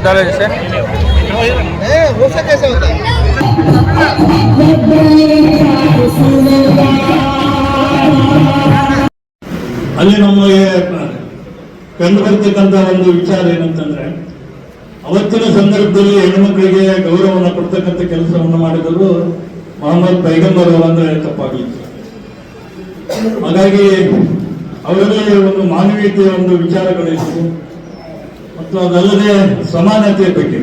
डालो जैसे वो सब कैसे होता है ಅಲ್ಲಿ ನಮಗೆ ಕಂಡು ಬರ್ತಕ್ಕಂಥ ಒಂದು ವಿಚಾರ ಏನಂತಂದ್ರೆ ಅವತ್ತಿನ ಸಂದರ್ಭದಲ್ಲಿ ಹೆಣ್ಮಕ್ಳಿಗೆ ಗೌರವವನ್ನು ಕೊಡ್ತಕ್ಕಂಥ ಕೆಲಸವನ್ನು ಮಾಡಿದರು ಮೊಹಮ್ಮದ್ ಪೈಗಂಬರ್ ಅವರು ಅಂದ್ರೆ ತಪ್ಪಾಗಲಿಲ್ಲ ಹಾಗಾಗಿ ಅವರಲ್ಲಿ ಒಂದು ಮಾನವೀಯತೆಯ ಒಂದು ವಿಚಾರಗಳಿತ್ತು ಮತ್ತು ಅದಲ್ಲದೆ ಸಮಾನತೆಯ ಬಗ್ಗೆ.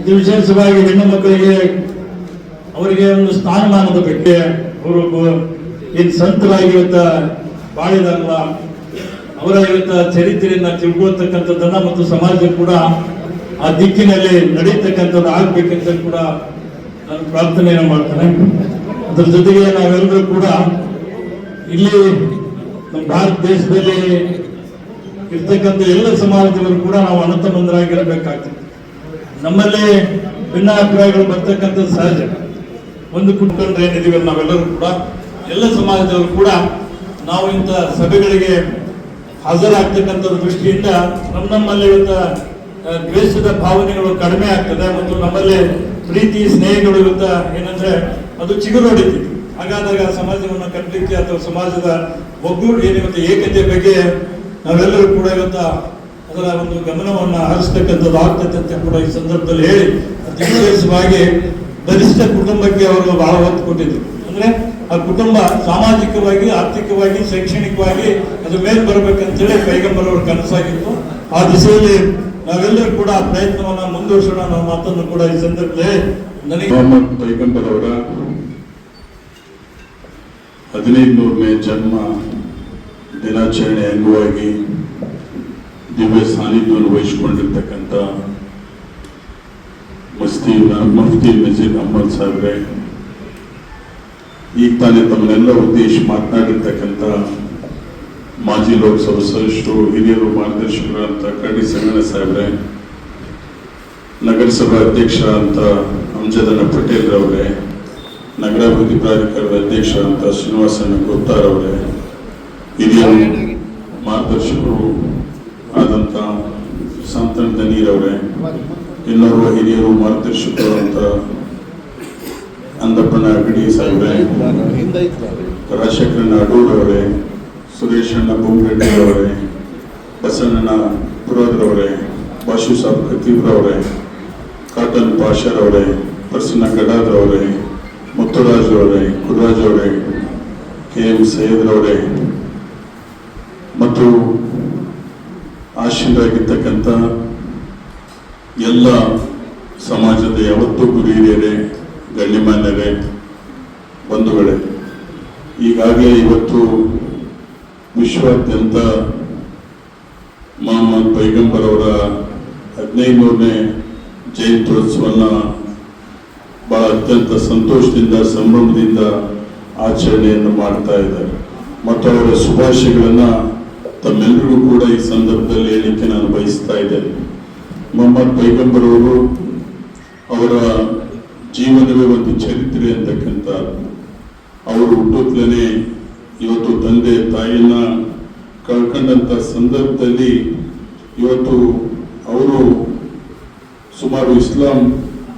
ಇದು ವಿಶೇಷವಾಗಿ ಹೆಣ್ಣು ಮಕ್ಕಳಿಗೆ ಅವರಿಗೆ ಒಂದು ಸ್ಥಾನಮಾನದ ಬಗ್ಗೆ ಅವರು ಏನು ಸಂತರಾಗಿ ಇವತ್ತ ಬಾಳಿದಾರಲ್ಲ ಅವರ ಇವತ್ತ ಚರಿತ್ರೆಯನ್ನ ತಿಳ್ಕೊಳ್ತಕ್ಕಂಥದ್ದನ್ನ ಮತ್ತು ಸಮಾಜ ಕೂಡ ಆ ದಿಕ್ಕಿನಲ್ಲಿ ನಡೀತಕ್ಕಂಥದ್ದು ಆಗ್ಬೇಕಂತ ಕೂಡ ನಾನು ಪ್ರಾರ್ಥನೆಯನ್ನು ಮಾಡ್ತೇನೆ. ಅದ್ರ ಜೊತೆಗೆ ನಾವೆಲ್ಲರೂ ಕೂಡ ಇಲ್ಲಿ ನಮ್ಮ ಭಾರತ ದೇಶದಲ್ಲಿ ಇರ್ತಕ್ಕಂಥ ಎಲ್ಲ ಸಮಾಜದವರು ಕೂಡ ನಾವು ಅನಂತಮಂದರಾಗಿರಬೇಕಾಗ್ತದೆ ನಮ್ಮಲ್ಲಿ ಭಿನ್ನಾಭಿಪ್ರಾಯಗಳು ಬರ್ತಕ್ಕಂಥ ಸಹಜ. ಒಂದು ಕುಟುಂಬ ಏನಿದೀವಿ ನಾವೆಲ್ಲರೂ ಕೂಡ, ಎಲ್ಲ ಸಮಾಜದವರು ಕೂಡ ನಾವು ಇಂಥ ಸಭೆಗಳಿಗೆ ಹಾಜರಾಗ್ತಕ್ಕಂಥ ದೃಷ್ಟಿಯಿಂದ ನಮ್ಮ ನಮ್ಮಲ್ಲಿ ಇವತ್ತ ದ್ವೇಷದ ಭಾವನೆಗಳು ಕಡಿಮೆ ಆಗ್ತದೆ ಮತ್ತು ನಮ್ಮಲ್ಲಿ ಪ್ರೀತಿ, ಸ್ನೇಹಗಳು ಇವತ್ತ ಏನಂದ್ರೆ ಅದು ಚಿಗುರು ಹೊಡಿತಿತ್ತು ಹಾಗಾದಾಗ ಸಮಾಜವನ್ನು ಕಟ್ಟಲಿಕ್ಕೆ ಅಥವಾ ಸಮಾಜದ ಒಗ್ಗೂಡಿ ಏನಿವತ್ತು ಏಕತೆ ಬಗ್ಗೆ ನಾವೆಲ್ಲರೂ ಕೂಡ ಇವತ್ತ ಅದರ ಒಂದು ಗಮನವನ್ನು ಹರಿಸ್ತಕ್ಕಂಥದ್ದು ಆಗ್ತೈತೆ ಅಂತ ಕೂಡ ಈ ಸಂದರ್ಭದಲ್ಲಿ ಹೇಳಿ ಅತಿ ಬಲಿಷ್ಠ ಕುಟುಂಬಕ್ಕೆ ಅವರು ಬಹಳ ಒತ್ತು ಕೊಟ್ಟಿದ್ರು ಅಂದ್ರೆ ಆ ಕುಟುಂಬ ಸಾಮಾಜಿಕವಾಗಿ, ಆರ್ಥಿಕವಾಗಿ, ಶೈಕ್ಷಣಿಕವಾಗಿ ಅದು ಮೇಲೆ ಬರಬೇಕಂತೇಳಿ ಪೈಗಂಬರ್ ಅವ್ರ ಕನಸಾಗಿತ್ತು. ಆ ದಿಸೆಯಲ್ಲಿ ನಾವೆಲ್ಲರೂ ಕೂಡ ಆ ಪ್ರಯತ್ನವನ್ನ ಮುಂದುವರಿಸೋಣ ನಮ್ಮ ಮಾತನ್ನು ಕೂಡ ಈ ಸಂದರ್ಭದಲ್ಲಿ ನನಗೆ ಪೈಗಂಬರ್ ಅವರ ಹದಿನೈದುನೂರನೇ ಜನ್ಮ. ದಿನಾಚರಣೆ ಅಂಗವಾಗಿ ದಿವ್ಯ ಸಾನ್ನಿಧ್ಯವನ್ನು ವಹಿಸಿಕೊಂಡಿರ್ತಕ್ಕಂಥ ಮಸ್ತಿ ಮುಫ್ತಿ ಮಜೀದ್ ಅಹಮದ್ ಸಾಹೇಬ್ರೆ, ಈಗ ತಾನೇ ತಮ್ಮನ್ನೆಲ್ಲ ಉದ್ದೇಶ ಮಾತನಾಡಿರ್ತಕ್ಕಂಥ ಮಾಜಿ ಲೋಕಸಭಾ ಸದಸ್ಯರು, ಹಿರಿಯರು ಮಾರ್ಗದರ್ಶಕರು ಅಂತ ಸಂಗಣ್ಣ ಸಾಹೇಬ್ರೆ, ನಗರಸಭಾ ಅಧ್ಯಕ್ಷ ಅಂತ ಅಂಜದನ ಪಟೇಲ್ ರವರೇ ನಗರಾಭಿವೃದ್ಧಿ ಪ್ರಾಧಿಕಾರದ ಅಧ್ಯಕ್ಷ ಅಂತ ಶ್ರೀನಿವಾಸನ ಗುಪ್ತಾರ್ ಅವರೇ ಹಿರಿಯ ಮಾರ್ಗದರ್ಶಕರು ಆದಂತ ಸಂತನ್ ದನೀರ್ ಅವರೇ ಇನ್ನೋರ್ವ ಹಿರಿಯರು, ಮಾರ್ಗದರ್ಶಕರು ಅಂತ ಅಂದಪ್ಪನ ಅಗಡಿ ಸಾಹೇಬ್ರೆ ರಾಜಶೇಖರಣ್ಣ ಅಡೂರ್ ಅವರೇ ಸುರೇಶಣ್ಣ ಬೊಮ್ಮರೆಡ್ಡಿ ಅವರೇ ಬಸಣ್ಣನ ಪುರೋದ್ರವರೇ ಬಾಷು ಸಾಬ್ ಖತೀಬ್ರವರೇ ಕಾಟನ್ ಪಾಷರ್ ಅವರೇ, ಪ್ರಸನ್ನ ಗಡಾದ್ರವರೇ ಮುತ್ತುರಾಜ್ ಅವರೇ ಗುರುರಾಜ್ ಅವರೇ, ಕೆ ಎಂ ಸೈಯದ್ರವರೇ ಮತ್ತು ಆಶೀನರಾಗಿರ್ತಕ್ಕಂಥ ಎಲ್ಲ ಸಮಾಜದ ಯಾವತ್ತೂ ಗುರು ಹಿರಿಯರೇ ಗಣ್ಯಮಾನ್ಯರೇ, ಬಂಧುಗಳೇ. ಈಗಾಗಲೇ ಇವತ್ತು ವಿಶ್ವಾದ್ಯಂತ ಮೊಹಮ್ಮದ್ ಪೈಗಂಬರ್ ಅವರ ಹದಿನೈದನೂರನೇ ಜಯಂತ್ಯೋತ್ಸವವನ್ನು ಬಹಳ ಅತ್ಯಂತ ಸಂತೋಷದಿಂದ, ಸಂಭ್ರಮದಿಂದ ಆಚರಣೆಯನ್ನು ಮಾಡ್ತಾ ಇದ್ದಾರೆ. ಮತ್ತು ಅವರ ಶುಭಾಶಯಗಳನ್ನ ತಮ್ಮೆಲ್ಲರಿಗೂ ಕೂಡ ಈ ಸಂದರ್ಭದಲ್ಲಿ ಹೇಳಲಿಕ್ಕೆ ನಾನು ಬಯಸ್ತಾ ಇದ್ದೇನೆ. ಮೊಹಮ್ಮದ್ ಪೈಗಂಬರ್ ಅವರು ಜೀವನವೇ ಒಂದು ಚರಿತ್ರೆ ಅಂತಕ್ಕಂಥ ಅವರು ಹುಟ್ಟುತ್ತಲೇ ಇವತ್ತು ತಂದೆ ತಾಯಿಯನ್ನ ಕಳ್ಕೊಂಡಂತ ಸಂದರ್ಭದಲ್ಲಿ ಇವತ್ತು ಅವರು ಸುಮಾರು ಇಸ್ಲಾಂ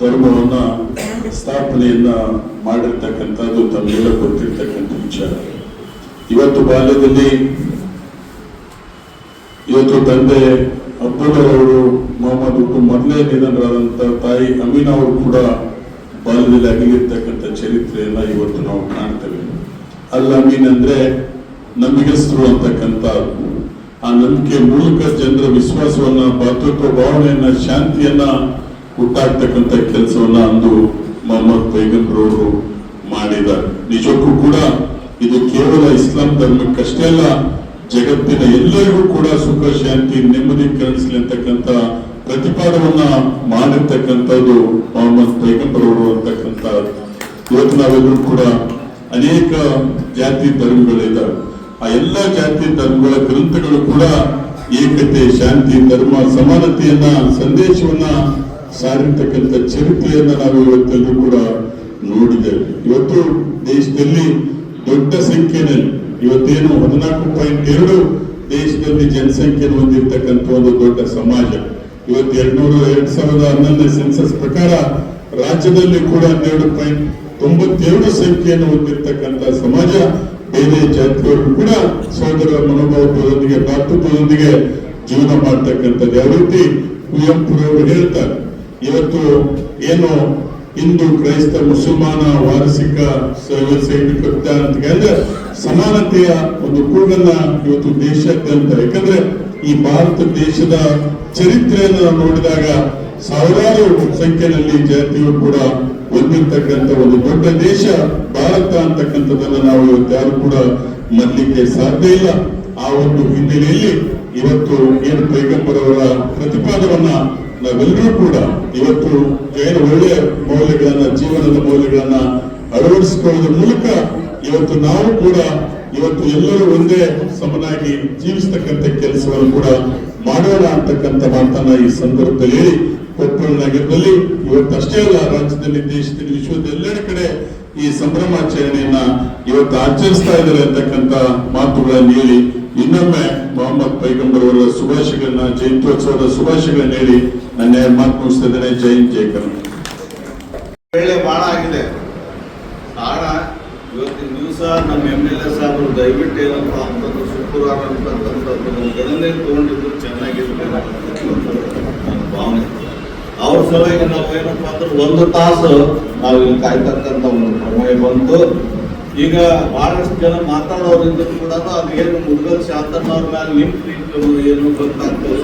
ಧರ್ಮವನ್ನ ಸ್ಥಾಪನೆಯನ್ನ ಮಾಡಿರ್ತಕ್ಕಂಥದ್ದು ತಮ್ಮೆಲ್ಲ ಗೊತ್ತಿರ್ತಕ್ಕಂಥ ವಿಚಾರ. ಇವತ್ತು ಬಾಲ್ಯದಲ್ಲಿ ಇವತ್ತು ತಂದೆ ಅಬ್ದುಲ್ ಅವರು ಮೊಹಮ್ಮದ್ ಹುಟ್ಟು ಮೊದಲೇ ನಿಧನರಾದಂತ ತಾಯಿ ಅಮೀನ್ ಅವರು ಕೂಡ ಬಾಲ್ಯದಲ್ಲಿ ಅಗಲಿರ್ತಕ್ಕಂಥ ಚರಿತ್ರೆಯನ್ನ ಇವತ್ತು ನಾವು ಕಾಣ್ತೇವೆ. ಅಲ್ಲ ಅಮೀನ್ ಅಂದ್ರೆ ನಂಬಿಗಸ್ತರು ಅಂತಕ್ಕಂಥ ಆ ನಂಬಿಕೆ ಮೂಲಕ ಜನರ ವಿಶ್ವಾಸವನ್ನ, ಭಾತೃತ್ವ ಭಾವನೆಯನ್ನ, ಶಾಂತಿಯನ್ನ ಹುಟ್ಟಾಕ್ತಕ್ಕಂಥ ಕೆಲಸವನ್ನ ಅಂದು ಮೊಹಮ್ಮದ್ ಪೈಗಂಬರ್ ಅವರು ಮಾಡಿದ್ದಾರೆ. ನಿಜಕ್ಕೂ ಕೂಡ ಇದು ಕೇವಲ ಇಸ್ಲಾಂ ಧರ್ಮಕ್ಕಷ್ಟೇ ಅಲ್ಲ ಜಗತ್ತಿನ ಎಲ್ಲರಿಗೂ ಕೂಡ ಸುಖ, ಶಾಂತಿ, ನೆಮ್ಮದಿ ಕರುಣಿಸಲಿ ಅಂತಕ್ಕಂಥ ಪ್ರತಿಪಾದವನ್ನ ಮಾಡಿರ್ತಕ್ಕಂಥದ್ದು ಮೊಹಮ್ಮದ್ ಪೈಗಂಬರ್ ಅವರು ಇವತ್ತು ನಾವೆಲ್ಲರೂ ಕೂಡ ಅನೇಕ ಜಾತಿ ಧರ್ಮಗಳಿದ್ದಾವೆ. ಆ ಎಲ್ಲ ಜಾತಿ ಧರ್ಮಗಳ ಗ್ರಂಥಗಳು ಕೂಡ ಏಕತೆ, ಶಾಂತಿ, ಧರ್ಮ, ಸಮಾನತೆಯನ್ನ, ಸಂದೇಶವನ್ನ ಸಾರಿರ್ತಕ್ಕಂಥ ಚರಿತ್ರೆಯನ್ನ ನಾವು ಇವತ್ತೆಲ್ಲರೂ ಕೂಡ ನೋಡಿದ್ದೇವೆ. ಇವತ್ತು ದೇಶದಲ್ಲಿ ದೊಡ್ಡ ಸಂಖ್ಯೆಯಲ್ಲಿ ಇವತ್ತೇನು ಹದಿನಾಲ್ಕು ಪಾಯಿಂಟ್ ಎರಡು ದೇಶದಲ್ಲಿ ಜನಸಂಖ್ಯೆಯನ್ನು ಹೊಂದಿರತಕ್ಕಂಥ ಒಂದು ದೊಡ್ಡ ಸಮಾಜ. ಇವತ್ತು ಎರಡ್ನೂರ ಎರಡ್ ಸಾವಿರದ ಹನ್ನೊಂದನೇ ಸೆನ್ಸಸ್ ಪ್ರಕಾರ ರಾಜ್ಯದಲ್ಲಿ ಕೂಡ ಹನ್ನೆರಡು ಪಾಯಿಂಟ್ ತೊಂಬತ್ತೆರಡು ಸಂಖ್ಯೆಯನ್ನು ಹೊಂದಿರತಕ್ಕಂತ ಸಮಾಜ, ಬೇರೆ ಜಾತಿಯವರು ಕೂಡ ಸೋದರ ಮನೋಭಾವದೊಂದಿಗೆ, ಭಾತೃತ್ವದೊಂದಿಗೆ ಜೀವನ ಮಾಡ್ತಕ್ಕಂಥದ್ದು. ಯಾವ ರೀತಿ ಕುವೆಂಪುರವರು ಹೇಳ್ತಾರೆ, ಇವತ್ತು ಏನು ಹಿಂದೂ ಕ್ರೈಸ್ತ ಮುಸಲ್ಮಾನ ವಾರ್ಷಿಕ ಸೇವೆ ಸೈನಿಕ ಅಂತ ಹೇಳಿದ್ರೆ ಸಮಾನತೆಯ ಒಂದು ಕೂಗನ್ನ ಇವತ್ತು ದೇಶಾದ್ಯಂತ ಯಾಕಂದ್ರೆ ಈ ಭಾರತ ದೇಶದ ಚರಿತ್ರೆಯನ್ನು ನೋಡಿದಾಗ ಸಾವಿರಾರು ಸಂಖ್ಯೆಯಲ್ಲಿ ಜಾತಿಯು ಕೂಡ ಹೊಂದಿರ್ತಕ್ಕಂಥ ಒಂದು ದೊಡ್ಡ ದೇಶ ಭಾರತ ಅಂತಕ್ಕಂಥದ್ದನ್ನ ನಾವು ಇವತ್ತು ಯಾರು ಕೂಡ ಮರಲಿಕ್ಕೆ ಸಾಧ್ಯ ಇಲ್ಲ. ಆ ಒಂದು ಹಿನ್ನೆಲೆಯಲ್ಲಿ ಇವತ್ತು ಏನು ಪೈಗಂಬರವರ ಪ್ರತಿಪಾದವನ್ನ ನಾವೆಲ್ಲರೂ ಕೂಡ ಇವತ್ತು ಏನು ಒಳ್ಳೆಯ ಮೌಲ್ಯಗಳನ್ನ, ಜೀವನದ ಮೌಲ್ಯಗಳನ್ನ ಅಳವಡಿಸಿಕೊಳ್ಳುವುದರ ಮೂಲಕ ಇವತ್ತು ನಾವು ಕೂಡ ಇವತ್ತು ಎಲ್ಲರೂ ಒಂದೇ ಸಮನಾಗಿ ಜೀವಿಸ್ತಕ್ಕಂಥ ಕೆಲಸವನ್ನು ಕೂಡ ಮಾಡೋಣ ಅಂತಕ್ಕಂಥ ಮಾತನ್ನ ಈ ಸಂದರ್ಭದಲ್ಲಿ ಕೊಪ್ಪಳ ನಗರದಲ್ಲಿ ಇವತ್ತು ಅಷ್ಟೇ ಅಲ್ಲ, ರಾಜ್ಯದಲ್ಲಿ, ದೇಶದಲ್ಲಿ, ವಿಶ್ವದ ಎಲ್ಲೆಡೆ ಕಡೆ ಈ ಸಂಭ್ರಮಾಚರಣೆಯನ್ನ ಇವತ್ತು ಆಚರಿಸ್ತಾ ಇದ್ದಾರೆ ಅಂತಕ್ಕಂಥ ಮಾತುಗಳನ್ನು ಹೇಳಿ, ಇನ್ನೊಮ್ಮೆ ಮೊಹಮ್ಮದ್ ಪೈಗಂಬರ್ ಅವರ ಶುಭಾಶಯಗಳನ್ನ, ಜಯಂತ್ಯೋತ್ಸವದ ಶುಭಾಶಯಗಳನ್ನ ಹೇಳಿ ನನ್ನ ಮಾತು ಮುಗಿಸ್ತಾ ಇದ್ದೇನೆ ಜೈ ಜೈ ಒಳ್ಳೆ ಬಾಳ ಆಗಿದೆ. ಕಾರಣ ಇವತ್ತಿನ ದಿವಸ ನಮ್ಮ ಎಂ ಎಲ್ ಎ ಸಾಹೇಬರು ದಯವಿಟ್ಟು ಏನಪ್ಪ ಅಂತಂದ್ರೆ ಶುಕ್ರವಾರ ಅಂತಕ್ಕಂಥದ್ದು ತಗೊಂಡಿದ್ರು ತಗೊಂಡಿದ್ದು ನನ್ನ ಭಾವನೆ. ಅವ್ರ ಸಲುವಾಗಿ ನಾವು ಏನಪ್ಪ ಅಂದ್ರೆ ಒಂದು ತಾಸು ನಾವು ಇಲ್ಲಿ ಕಾಯ್ತಕ್ಕಂಥ ಒಂದು ಸಮಯ ಬಂತು. ಈಗ ಬಹಳಷ್ಟು ಜನ ಮಾತಾಡೋದ್ರಿಂದ ಕೂಡ ಅದು ಏನು ಮುದ್ಗಲ್ ಅವ್ರ ಮೇಲೆ ನಿಂತು ನಿಂತು ಏನು ಗೊತ್ತಾಗ್ತದೆ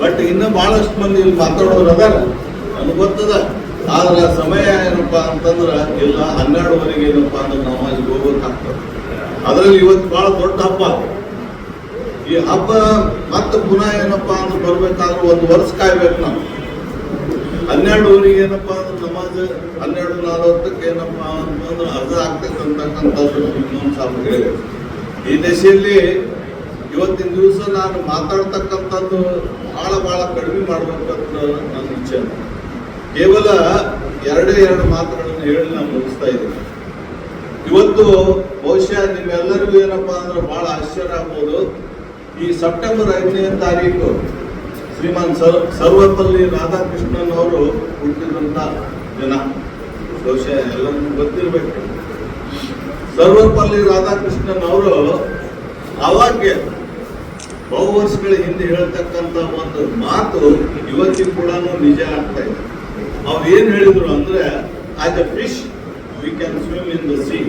ಬಟ್ ಇನ್ನು ಬಹಳಷ್ಟು ಮಂದಿ ಇಲ್ಲಿ ಮಾತಾಡೋರು ಅದಾರ ನಮ್ಗೆ ಗೊತ್ತದ. ಆದ್ರೆ ಸಮಯ ಏನಪ್ಪ ಅಂತಂದ್ರೆ ಇಲ್ಲ ಹನ್ನೆರಡುವರೆಗೆ ಏನಪ್ಪ ಅಂದ್ರೆ ನಮಾಜಿಗೆ ಹೋಗ್ಬೇಕಾಗ್ತದೆ. ಅದ್ರಲ್ಲಿ ಇವತ್ತು ಬಹಳ ದೊಡ್ಡ ಹಬ್ಬ. ಈ ಹಬ್ಬ ಮತ್ತೆ ಪುನಃ ಏನಪ್ಪ ಅಂದ್ರೆ ಬರ್ಬೇಕಾದ್ರೆ ಒಂದು ವರ್ಷ ಕಾಯ್ಬೇಕು ನಾವು. ಹನ್ನೆರಡುವರೆಗೆ ಏನಪ್ಪ ಅಂದ್ರೆ ನಮಾಜ್, ಹನ್ನೆರಡು ನಲವತ್ತಕ್ಕೆ ಏನಪ್ಪಾ ಅಂತಂದ್ರೆ ಅರ್ಧ ಆಗ್ತಕ್ಕಂತಕ್ಕಂಥದ್ದು ಇನ್ನೊಂದು ಸಾಲ ಹೇಳಿದೆ ಈ ದಶೆಯಲ್ಲಿ ಇವತ್ತಿನ ದಿವಸ ನಾನು ಮಾತಾಡ್ತಕ್ಕಂಥದ್ದು ಬಹಳ ಬಹಳ ಕಡಿಮೆ ಮಾಡಬೇಕಂತ ನನ್ನ ವಿಚಾರ ಕೇವಲ ಎರಡೇ ಎರಡು ಮಾತುಗಳನ್ನು ಹೇಳಿ ನಾನು ಮುಗಿಸ್ತಾ ಇದ್ದೀನಿ. ಇವತ್ತು ಬಹುಶಃ ನಿಮ್ಮೆಲ್ಲರಿಗೂ ಏನಪ್ಪಾ ಅಂದ್ರೆ ಬಹಳ ಆಶ್ಚರ್ಯ ಆಗ್ಬೋದು. ಈ ಸೆಪ್ಟೆಂಬರ್ ಐದನೇ ತಾರೀಕು ಶ್ರೀಮಾನ್ ಸರ್, ಸರ್ವಪಲ್ಲಿ ರಾಧಾಕೃಷ್ಣನ್ ಅವರು ಹುಟ್ಟಿದಂತ ದಿನ. ಬಹುಶಃ ಎಲ್ಲರಿಗೂ ಗೊತ್ತಿರಬೇಕು. ಸರ್ವಪಲ್ಲಿ ರಾಧಾಕೃಷ್ಣನ್ ಅವರು ಅವಾಗ್ಯ ಬಹು ವರ್ಷಗಳ ಹಿಂದೆ ಹೇಳ್ತಕ್ಕಂಥ ಒಂದು ಮಾತು ಇವತ್ತಿಗೂ ಕೂಡ ನಿಜ ಆಗ್ತಾ ಇದೆ. ಅವ್ರು ಏನ್ ಹೇಳಿದ್ರು ಅಂದ್ರೆ as a fish we can swim in the sea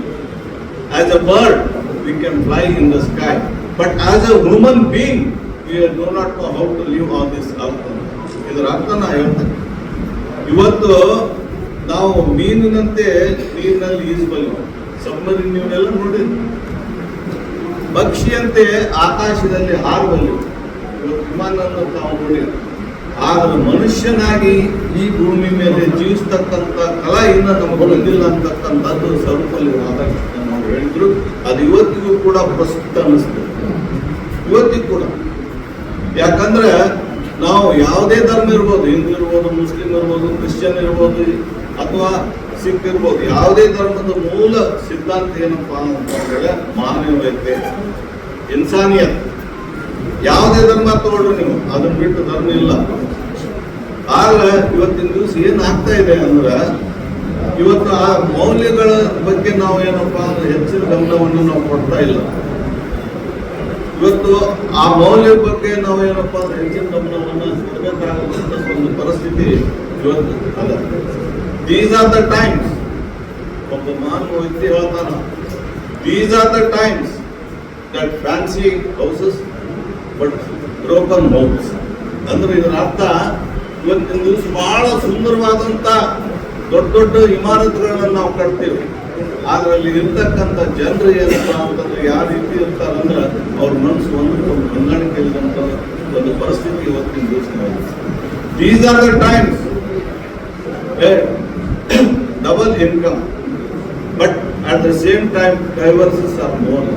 as a bird we can fly in the sky but as a human being we do not know how to live on this earth ಇದರ ಅರ್ಥ ನಾ ಹೇಳ್ತೇನೆ. ಇವತ್ತು ನಾವು ಮೀನಿನಂತೆ ನೀರಿನಲ್ಲಿ ಈಜಬಲ್ಲ submarine ನೀವೆಲ್ಲ ನೋಡಿದ್ರಿ ಪಕ್ಷಿಯಂತೆ ಆಕಾಶದಲ್ಲಿ ಹಾರುವಲ್ಲಿ ವಿಮಾನವನ್ನು ತಾವು ನೋಡಿದರು ಆದರೆ ಮನುಷ್ಯನಾಗಿ ಈ ಭೂಮಿ ಮೇಲೆ ಜೀವಿಸ್ತಕ್ಕಂಥ ಕಲಾ ಇನ್ನ ನಮಗೆ ಬಂದಿಲ್ಲ ಅಂತಕ್ಕಂಥದ್ದು ಸ್ವರೂಪಲ್ಲಿ ರಾಧಾಕೃಷ್ಣ ನಾವು ಹೇಳಿದ್ರು. ಅದು ಇವತ್ತಿಗೂ ಕೂಡ ಪ್ರಸ್ತುತ ಅನ್ನಿಸ್ತದೆ ಇವತ್ತಿಗೂ ಕೂಡ. ಯಾಕಂದ್ರೆ ನಾವು ಯಾವುದೇ ಧರ್ಮ ಇರ್ಬೋದು, ಹಿಂದೂ ಇರ್ಬೋದು, ಮುಸ್ಲಿಂ ಇರ್ಬೋದು, ಕ್ರಿಶ್ಚಿಯನ್ ಇರ್ಬೋದು, ಅಥವಾ ಸಿಖ್ ಇರ್ಬೋದು ಯಾವುದೇ ಧರ್ಮದ ಮೂಲ ಸಿದ್ಧಾಂತ ಏನಪ್ಪ ಅಂತಂದ್ರೆ ಮಾನವೀಯತೆ ಇನ್ಸಾನಿಯತ್. ಯಾವುದೇ ಧರ್ಮ ತಗೊಳ್ರಿ ನೀವು, ಅದನ್ನ ಬಿಟ್ಟು ಧರ್ಮ ಇಲ್ಲ. ಆದ್ರೆ ಇವತ್ತಿನ ದಿವಸ ಏನ್ ಆಗ್ತಾ ಇದೆ ಅಂದ್ರೆ, ಇವತ್ತು ಆ ಮೌಲ್ಯಗಳ ಬಗ್ಗೆ ನಾವು ಏನಪ್ಪ ಅಂದ್ರೆ ಹೆಚ್ಚಿನ ಗಮನವನ್ನು ನಾವು ಕೊಡ್ತಾ ಇಲ್ಲ. ಇವತ್ತು ಆ ಮೌಲ್ಯದ ಬಗ್ಗೆ ನಾವು ಏನಪ್ಪಾ ಅಂದ್ರೆ ಹೆಚ್ಚಿನ ಗಮನವನ್ನು ಕೊಡಬೇಕಾಗುವಂತ ಒಂದು ಪರಿಸ್ಥಿತಿ ಇವತ್ತು ಅಲ್ಲ ದೀಸ್ ಆರ್ ದ ಟೈಮ್ಸ್ ಒಬ್ಬ ಮಾನವ ವ್ಯಕ್ತಿ ಹೇಳ್ತಾನ these are the times that fancy houses but broken house ಅಂದ್ರೆ ಇದರ ಅರ್ಥ, ಇವತ್ತಿನ ದಿವಸ ಬಹಳ ಸುಂದರವಾದಂತ ದೊಡ್ಡ ದೊಡ್ಡ ಇಮಾರತುಗಳನ್ನ ನಾವು ಕಟ್ತೀವಿ. ಆದ್ರೆ ಅಲ್ಲಿ ಇರ್ತಕ್ಕಂಥ ಜನರು ಏನಪ್ಪ ಅಂತಂದ್ರೆ ಯಾವ ರೀತಿ ಇರ್ತಾರಂದ್ರೆ ಅವ್ರ ಮನಸ್ಸು ಒಂದು ಹೊಂದಾಣಿಕೆ ಇಲ್ಲದಂತ ಒಂದು ಪರಿಸ್ಥಿತಿ ಇವತ್ತಿನ ದಿವಸ these are the times double income but at the same time drivers are more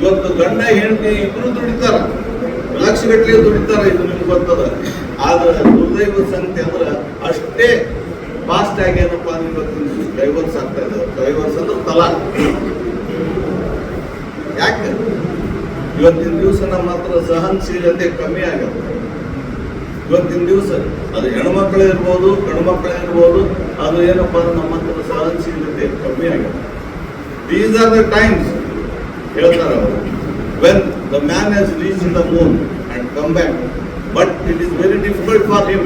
ಇವತ್ತು ಗಂಡ, ಹೆಂಡತಿ ಇಬ್ಬರು ದುಡಿತಾರ. ಲಕ್ಷಗಟ್ಟಲೆ ದುಡಿತಾರ, ಇದು ನಿಮ್ಗೆ ಬರ್ತದ ಆದ್ರೆ ದುರ್ದೈವ ಸಂಖ್ಯೆ ಅಂದ್ರೆ ಅಷ್ಟೇ ಫಾಸ್ಟ್ ಆಗಿ ಏನಪ್ಪ ಅಂದ್ರೆ ಇವತ್ತು ಡೈವರ್ಸ್ ಆಗ್ತಾ ಇದೆ. ಡೈವರ್ಸ್ ಅಂದ್ರೆ ತಲಾಕ್ ಯಾಕೆ? ಇವತ್ತಿನ ದಿವಸ ನಮ್ಮ ಹತ್ರ ಸಹನಶೀಲತೆ ಕಮ್ಮಿ ಆಗುತ್ತೆ. ಇವತ್ತಿನ ದಿವಸ ಅದು ಹೆಣ್ಮಕ್ಳೇ ಇರ್ಬೋದು, ಗಂಡು ಮಕ್ಕಳೇ ಇರ್ಬೋದು, ಅದು ಏನಪ್ಪ ಅಂದ್ರೆ ನಮ್ಮ ಹತ್ರ ಸಹನಶೀಲತೆ ಕಮ್ಮಿ ಆಗಿದೆ. ದೀಸ್ ಆರ್ ದ ಟೈಮ್ಸ್ ಹೇಳ್ತಾರೆ ಅವರು when the man has reach in the moon and come back but it is very difficult for him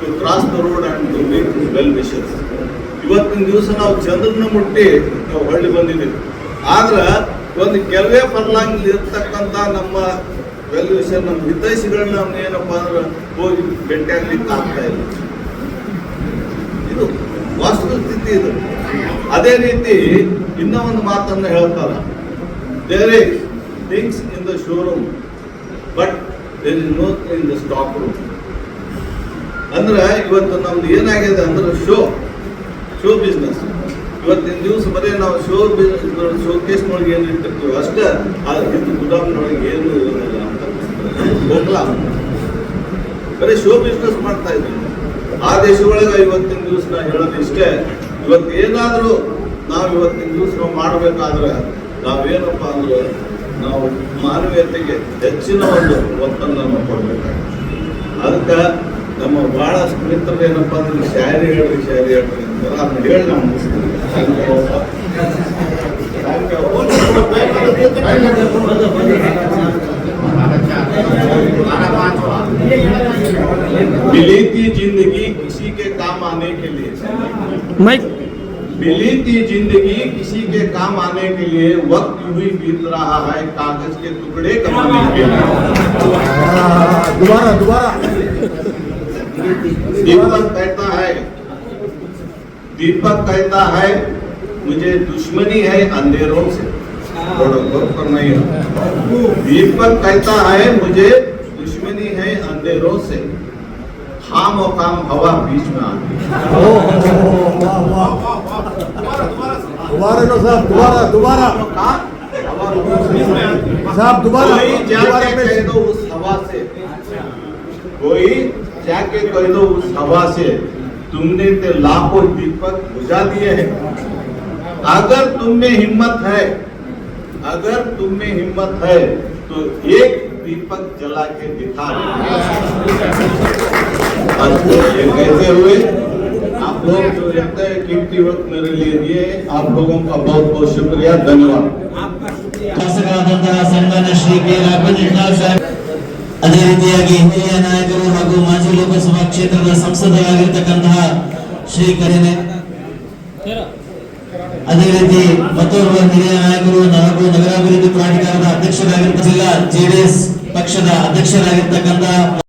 to cross the road and to make well wishes ಇವತ್ತಿನ ದಿವಸ ನಾವು ಚಂದ್ರನ ಮುಟ್ಟಿ ನಾವು ಹಳ್ಳಿ ಬಂದಿದ್ದೀವಿ. ಆದ್ರೆ, ಒಂದು ಕೆಲವೇ ಫರ್ಲಾಂಗ್ ಇರ್ತಕ್ಕಂಥ ನಮ್ಮ ವೆಲ್ ಸರ್ ನಮ್ಮ ಹಿತೈಷಿಗಳನ್ನ ನಾವು ಏನಪ್ಪ ಅಂದ್ರೆ ಹೋಗಿ ಭೇಟಿಯಾಗ್ಲಿಕ್ಕೆ ಆಗ್ತಾ ಇಲ್ಲ ಇದು ವಾಸ್ತುಸ್ಥಿತಿ ಇದು. ಅದೇ ರೀತಿ ಇನ್ನೂ ಒಂದು ಮಾತನ್ನು ಹೇಳ್ತಾರ. There is things in the showroom but there is no in the stock room ಅಂದ್ರೆ ಇವತ್ತು ನಮ್ದು ಏನಾಗಿದೆ ಅಂದ್ರೆ ಶೋ ಶೋ ಬಿಸ್ನೆಸ್ ಇವತ್ತಿನ ದಿವಸ ಬರೀ ನಾವು ಶೋ ಬಿಸ್ನೆಸ್ ಶೋಕೇಸ್ನೊಳಗೆ ಏನು ಇಟ್ಟಿರ್ತೀವಿ ಅಷ್ಟೇ. ಆದ್ರೆ ಹಿಂದೆ ಗುದಾಮ್ನೊಳಗೆ ಏನು ಇರೋದಿಲ್ಲ ಅಂತ ಹೋಗ್ಲಾ? ಬರೀ ಶೋ ಬಿಸ್ನೆಸ್ ಮಾಡ್ತಾ ಇದ್ದೀವಿ ಆ ದೇಶದೊಳಗೆ ಇವತ್ತಿನ ದಿವಸ ನಾ ಹೇಳೋದು ಇಷ್ಟೇ. ಇವತ್ತು ಏನಾದರೂ ನಾವು ಇವತ್ತಿನ ದಿವಸ ನಾವು ಮಾಡಬೇಕಾದ್ರೆ ನಾವೇನಪ್ಪ ಅಂದ್ರೆ ನಾವು ಮಾನವೀಯತೆಗೆ ಹೆಚ್ಚಿನ ಒಂದು ಒತ್ತನ್ನು ನಾವು ಕೊಡಬೇಕಾಗುತ್ತೆ ಅದಕ್ಕೆ ನಮ್ಮ ಬಹಳಷ್ಟು ಮಿತ್ರರು ಏನಪ್ಪ ಅಂದ್ರೆ ಶಾಯರಿ ಹೇಳ್ರಿ ಶಾಯರಿ ಹೇಳ್ರಿ ಅಂತಾರೆ ಅದನ್ನ ಹೇಳಿ ನಾವು ಮುಗಿಸ್ತೀವಿ मिलीती जिंदगी किसी के काम आने के लिए माइक मिलीती जिंदगी किसी के काम आने के लिए वक्त यूं ही बीत रहा है कागज के टुकड़े कमाने के लिए दोबारा दोबारा दीपक कहता है दीपक कहता है मुझे दुश्मनी है अंधेरों से। दीपक कहता है मुझे दुश्मनी है अंधेरों से। खाम और काम हवा बीच में आती है। साहब दोबारा दोबारा। साहब दोबारा। कोई दोबारा जाके कह दो उस हवा से। कोई जाके कह दो उस हवा से, तुमने ते लाखों दीपक बुझा दिए हैं। अगर तुम में हिम्मत है, अगर तुम में हिम्मत है तो एक दीपक जला के दिखा तो ये कैसे हुए, आप लोग जो रहते हैं कीमती वक्त मेरे लिए दिए, आप लोगों का बहुत बहुत शुक्रिया, धन्यवाद। आपका शुक्रिया। श्री के ಅದೇ ರೀತಿಯಾಗಿ ಹಿರಿಯ ನಾಯಕರು ಹಾಗೂ ಮಾಜಿ ಲೋಕಸಭಾ ಕ್ಷೇತ್ರದ ಸಂಸದರಾಗಿರ್ತಕ್ಕಂತಹ ಶ್ರೀ ಕರೇನೆ ಅದೇ ರೀತಿ ಮತ್ತೊಬ್ಬ ಹಿರಿಯ ನಾಯಕರು ಹಾಗೂ ನಗರಾಭಿವೃದ್ಧಿ ಪ್ರಾಧಿಕಾರದ ಅಧ್ಯಕ್ಷರಾಗಿರ್ತ ಜಿಲ್ಲಾ ಜೆಡಿಎಸ್ ಪಕ್ಷದ ಅಧ್ಯಕ್ಷರಾಗಿರ್ತಕ್ಕಂತಹ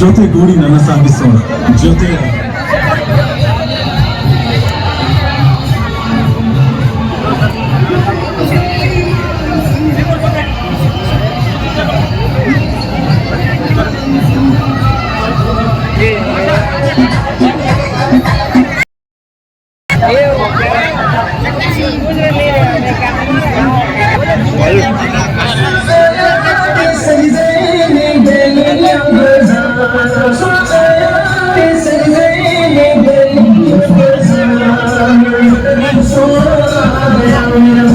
ಜೊತೆ ಗೂಡಿ ನನ್ನ ಸಾಗಿಸೋಣ ಜೊತೆ Yeah. বোনেরা